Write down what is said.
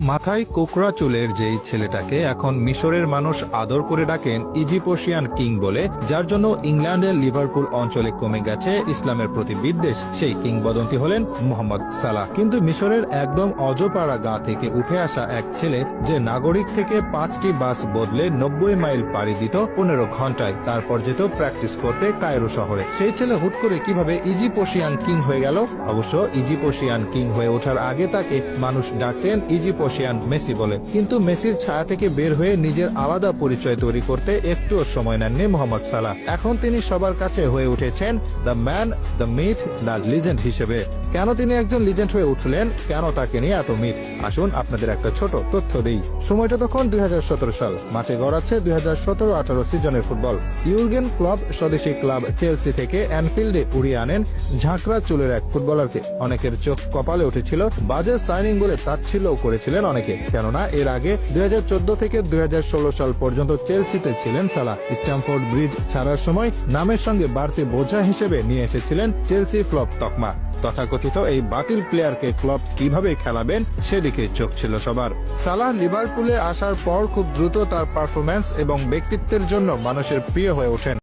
মাথায় কোকড়া চুলের যেই ছেলেটাকে এখন মিশরের মানুষ আদর করে ডাকেন ইজিপোশিয়ান কিং বলে, যার জন্য ইংল্যান্ডের লিভারপুল অঞ্চলে কমে গেছে ইসলামের প্রতি বিদ্বেষ সেই কিংবদন্তি হলেন মোহাম্মদ সালাহ। কিন্তু মিশরের একদম অজপাড়া গা থেকে উঠে আসা এক ছেলে, যে নাগরিক থেকে পাঁচটি বাস বদলে নব্বই মাইল পাড়ি দিত পনেরো ঘন্টায়, তারপর যেত প্র্যাকটিস করতে কায়রো শহরে। সেই ছেলে হুট করে কীভাবে ইজিপোশিয়ান কিং হয়ে গেল? অবশ্য ইজিপোশিয়ান কিং হয়ে ওঠার আগে তাকে মানুষ ডাকতেন ইজিপোশিয়ান মেসি বলে। কিন্তু মেসির ছায়া থেকে বের হয়ে নিজের আলাদা পরিচয় তৈরি করতে একটুও সময় নেননি মোহাম্মদ সালাহ। এখন তিনি সবার কাছে হয়ে উঠেছেন the man, the myth, the legend হিসেবে। কেন তিনি একজন লিজেন্ড হয়ে উঠলেন? কেন তাকে নিয়ে এত মিথ? আসুন আপনাদের একটা ছোট তথ্য দিই। সময়টা তখন দুই সাল। মাঠে গড়াচ্ছে দুই হাজার সতেরো আঠারো সিজনের ফুটবল। ইউরগেন ক্লাব স্বদেশী ক্লাব চেলসি থেকে অ্যানফিল্ডে উড়িয়ে আনেন ঝাঁকড়া চুলের এক ফুটবলারকে। অনেকের চোখ কপালে উঠেছিল, বাজে সাইনিং বলে তাচ্ছিল্যও করেছিলেন অনেকে। কেননা এর আগে দুই থেকে দুই সাল পর্যন্ত চেলসিতে ছিলেন সালা। স্ট্যামফোর্ড ব্রিজ ছাড়ার সময় নামের সঙ্গে বাড়তি বোঝা হিসেবে নিয়ে এসেছিলেন চেলসি ফ্লপ তকমা। তথাকথিত এই বাতিল প্লেয়ারকে ক্লাব কীভাবে খেলাবেন সেদিকে চোখ ছিল সবার। সালাহ লিভারপুলে আসার পর খুব দ্রুত তার পারফরম্যান্স এবং ব্যক্তিত্বের জন্য মানুষের প্রিয় হয়ে ওঠেন।